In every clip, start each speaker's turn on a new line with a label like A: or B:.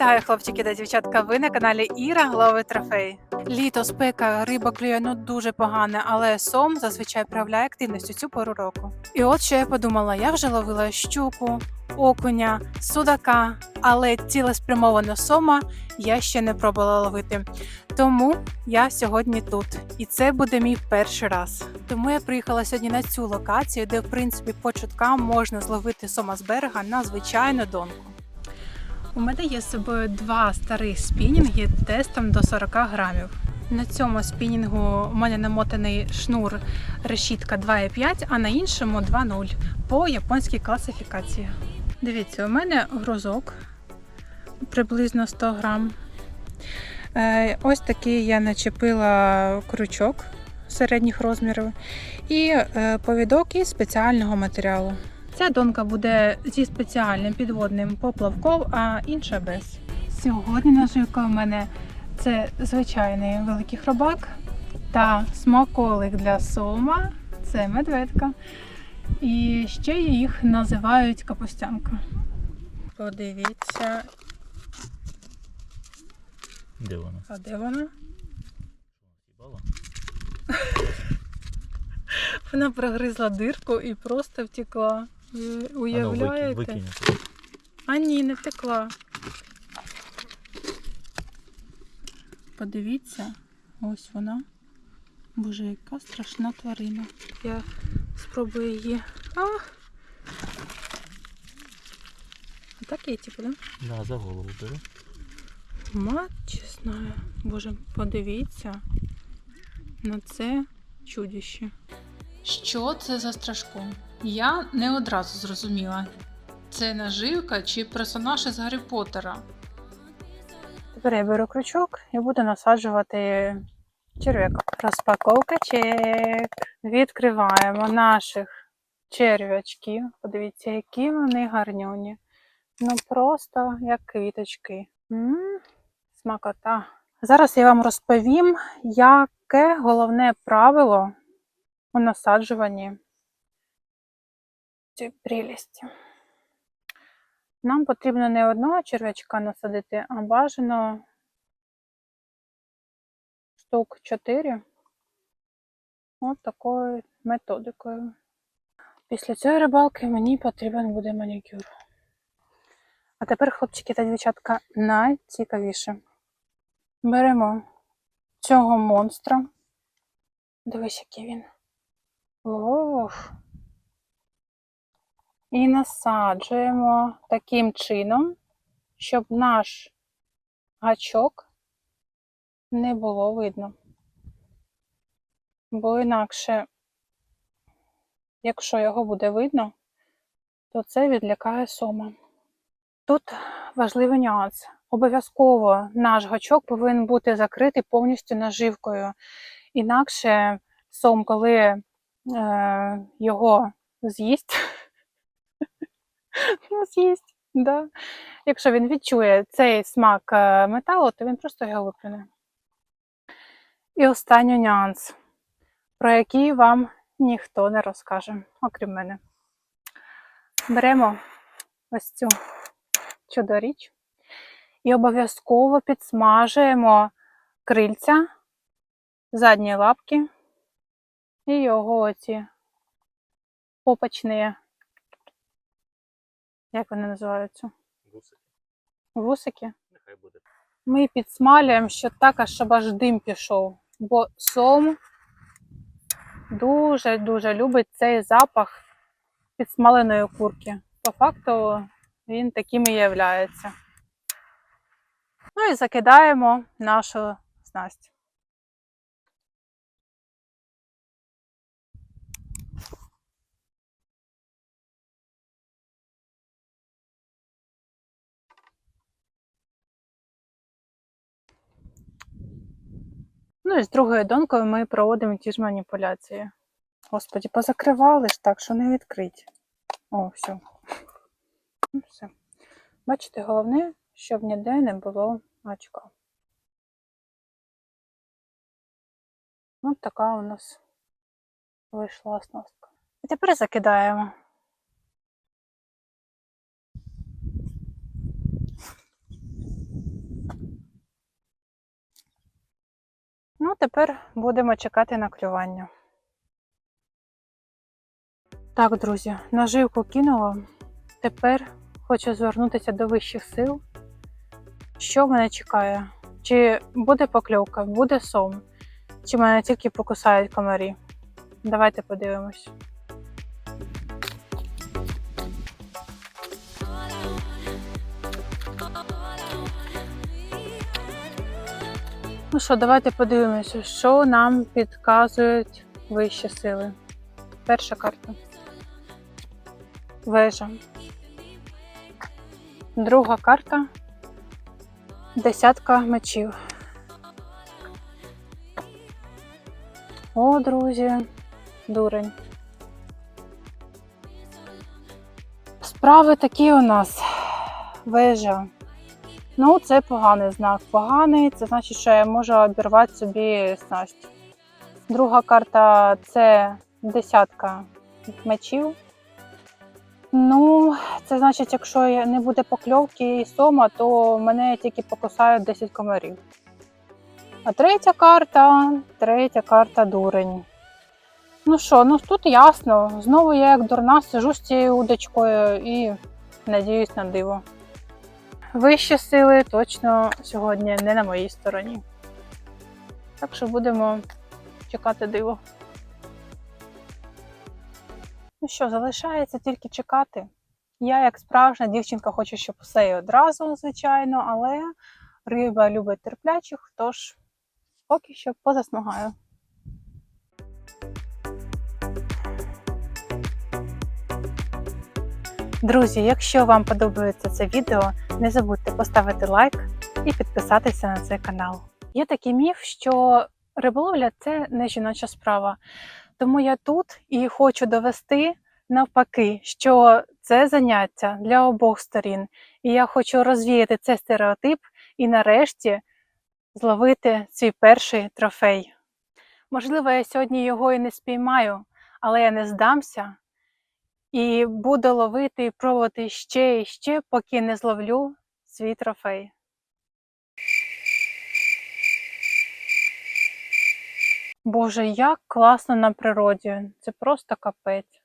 A: Вітаю, хлопчики та дівчатка. Ви на каналі Іра Голови Трофей. Літо, спека, риба клює ну дуже погане, але сом зазвичай проявляє активність у цю пору року. І от що я подумала: я вже ловила щуку, окуня, судака, але цілеспрямовано сома я ще не пробувала ловити. Тому я сьогодні тут, і це буде мій перший раз. Тому я приїхала сьогодні на цю локацію, де в принципі по чуткам можна зловити сома з берега на звичайну донку. У мене є з собою два старих спінінги тестом до 40 грамів. На цьому спінінгу у мене намотаний шнур решітка 2,5, а на іншому 2,0 по японській класифікації. Дивіться, у мене грузок приблизно 100 грам. Е, Ось такий я начепила крючок середніх розмірів і е, повідок із спеціального матеріалу. Ця донка буде зі спеціальним підводним поплавком, а інша без. Сьогодні наживка у мене це звичайний великий хробак та смаколик для сома це медведка. І ще їх називають капустянка. Подивіться,
B: Де вона?
A: а де вона? Вона прогризла дирку і просто втекла. Ви
B: ну,
A: уявляєте?
B: викинь, викинь.
A: А ні, не втекла. Подивіться, ось вона. Боже, яка страшна тварина. Я спробую її. А! Так її типу, да?
B: Да, за голову бери.
A: Мать чесною. Боже, подивіться на це чудище. Що це за страшко? Я не одразу зрозуміла. Це наживка чи персонаж із Гаррі Поттера? Тепер я беру крючок і буду насаджувати черв'яка. Розпаковка. Відкриваємо наших черв'ячків. Подивіться, які вони гарнюні. Ну просто як квіточки. м смакота. Зараз я вам розповім, яке головне правило у насаджуванні цієї прелісті. Нам потрібно не одного черв'ячка насадити, а бажано штук 4. От такою методикою. Після цієї рибалки мені потрібен буде манікюр. А тепер, хлопчики та дівчатка, найцікавіше. Беремо цього монстра. Дивись, який він. Ох. І насаджуємо таким чином, щоб наш гачок не було видно. Бо інакше, якщо його буде видно, то це відлякає сома. Тут важливий нюанс. Обов'язково наш гачок повинен бути закритий повністю наживкою. Інакше сом, коли е, його з'їсть, ну, з'їсть, да. якщо він відчує цей смак е, металу, то він просто його виплюне. І останній нюанс, про який вам ніхто не розкаже, окрім мене. Беремо ось цю чудоріч і обов'язково підсмажуємо крильця, задні лапки і його оці попочні, як вони називаються?
B: Гусик.
A: Вусики.
B: Нехай буде.
A: Ми підсмалюємо ще так, аж щоб аж дим пішов, бо сом дуже-дуже любить цей запах підсмаленої курки. По факту він таким і являється. Ну і закидаємо нашу снасть. Ну і з другою донкою ми проводимо ті ж маніпуляції. Господі, позакривали ж так, що не відкрить. О, все. Ну, все. Бачите, головне, щоб ніде не було очка. Ось така у нас вийшла оснастка. І тепер закидаємо. Тепер будемо чекати на клювання. Так, друзі, наживку кинула. Тепер хочу звернутися до вищих сил. Що мене чекає? Чи буде покльовка, буде сом, чи мене тільки покусають комарі? Давайте подивимось. Ну що, давайте подивимося, що нам підказують вищі сили. Перша карта. Вежа. Друга карта. Десятка мечів. О, друзі, дурень. Справи такі у нас. Вежа. Ну, це поганий знак. Поганий, це значить, що я можу обірвати собі снасть. Друга карта це десятка мечів. Ну, це значить, якщо не буде покльовки і сома, то мене тільки покусають 10 комарів. А третя карта, третя карта дурень. Ну що, ну тут ясно. Знову я як дурна сижу з цією удочкою і надіюсь на диво. Вищі сили точно сьогодні не на моїй стороні. Так що будемо чекати диво. Ну що, залишається тільки чекати. Я, як справжня дівчинка, хочу, щоб усе і одразу, звичайно, але риба любить терплячих, тож поки що позасмагаю. Друзі, якщо вам подобається це відео, не забудьте поставити лайк і підписатися на цей канал. Є такий міф, що риболовля це не жіноча справа. Тому я тут і хочу довести навпаки, що це заняття для обох сторін. І я хочу розвіяти цей стереотип і нарешті зловити свій перший трофей. Можливо, я сьогодні його і не спіймаю, але я не здамся і буду ловити і пробувати ще і ще, поки не зловлю свій трофей. Боже, як класно на природі. Це просто капець.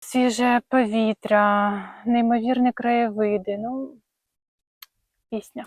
A: Свіже повітря, неймовірні краєвиди. Ну, пісня.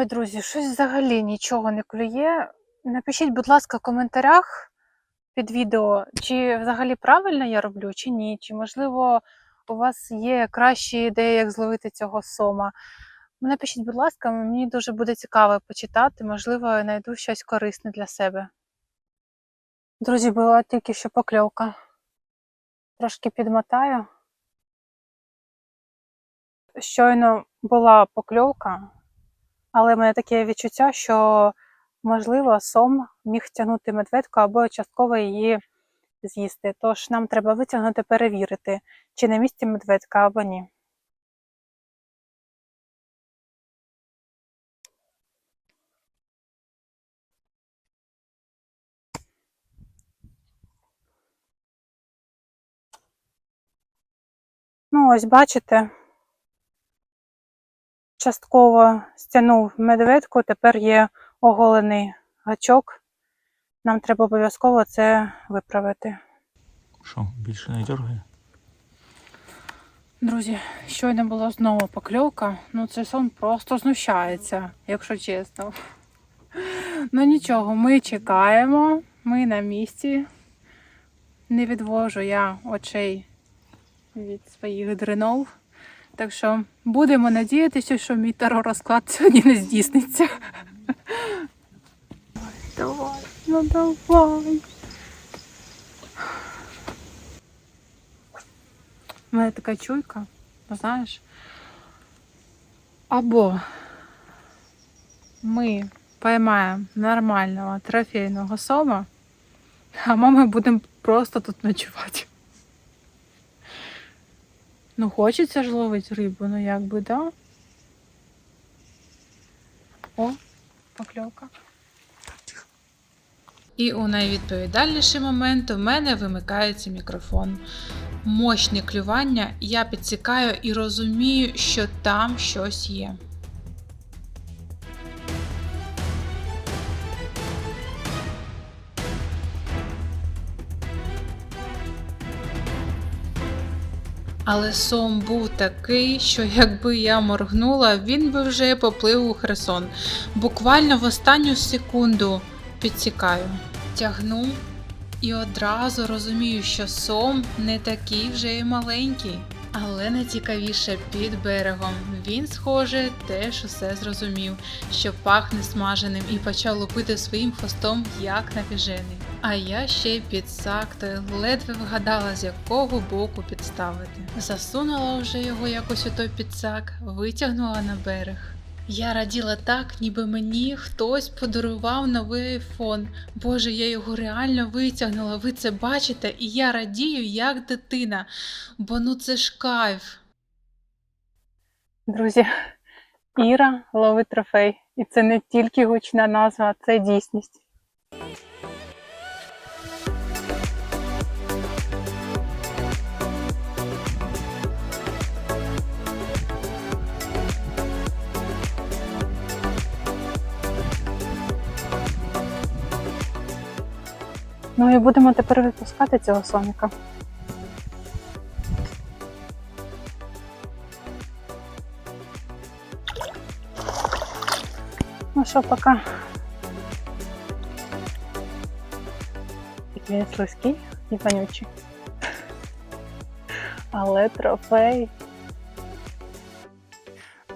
A: Ой, друзі, щось взагалі нічого не клює. Напишіть, будь ласка, в коментарях під відео, чи взагалі правильно я роблю, чи ні. Чи, можливо, у вас є кращі ідеї, як зловити цього сома. Напишіть, будь ласка, мені дуже буде цікаво почитати, можливо, я знайду щось корисне для себе. Друзі, була тільки що покльовка. Трошки підмотаю. Щойно була покльовка, але в мене таке відчуття, що, можливо, сом міг тягнути медведку або частково її з'їсти. Тож нам треба витягнути, перевірити, чи на місці медведка або ні. Ну, ось бачите, частково стягнув медведку, тепер є оголений гачок. Нам треба обов'язково це виправити.
B: Що, більше не дергає?
A: Друзі, щойно була знову покльовка. Ну, цей сон просто знущається, якщо чесно. Ну нічого, ми чекаємо, ми на місці. Не відвожу я очей від своїх дренов. Так що будемо надіятися, що мій теророзклад сьогодні не здійсниться. Давай, ну давай. У мене така чуйка, Знаєш? Або ми поймаємо нормального трофейного сома, а ми будемо просто тут ночувати. Ну, хочеться ж ловити рибу, ну як би, да? О, покльовка. І у найвідповідальніший момент у мене вимикається мікрофон. Мощне клювання, я підсікаю і розумію, що там щось є. Але сом був такий, що якби я моргнула, він би вже поплив у Херсон. Буквально в останню секунду підсікаю. Тягну і одразу розумію, що сом не такий вже й маленький. Але найцікавіше під берегом. Він, схоже, теж усе зрозумів, що пахне смаженим і почав лупити своїм хвостом, як навіжений. А я ще й під сактою ледве вгадала, з якого боку підставити. Засунула вже його якось у той підсак, витягнула на берег. Я раділа так, ніби мені хтось подарував новий айфон. Боже, я його реально витягнула. Ви це бачите, і я радію, як дитина. Бо ну це ж кайф. Друзі, Іра ловить трофей. І це не тільки гучна назва, це дійсність. Ну і будемо тепер випускати цього соніка. Ну що, пока. Він слизький і вонючий. Але трофей.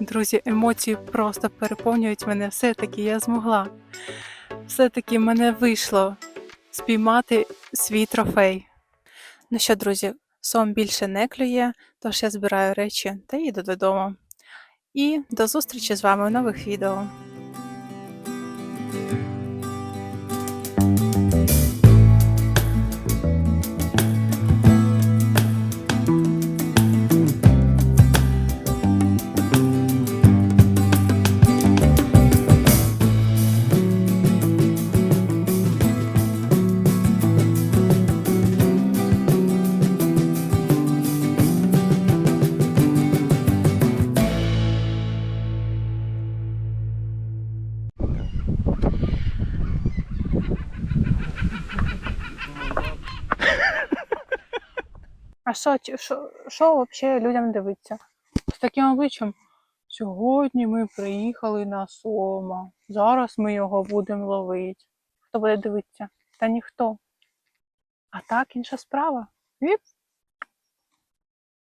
A: Друзі, емоції просто переповнюють мене. Все-таки я змогла. Все-таки мене вийшло спіймати свій трофей. Ну що, друзі, сом більше не клює, тож я збираю речі та їду додому. І до зустрічі з вами в нових відео. А що, що, що взагалі людям дивиться? З таким обличчям. Сьогодні ми приїхали на Сома. Зараз ми його будемо ловити. Хто буде дивитися? Та ніхто. А так, інша справа. Віп.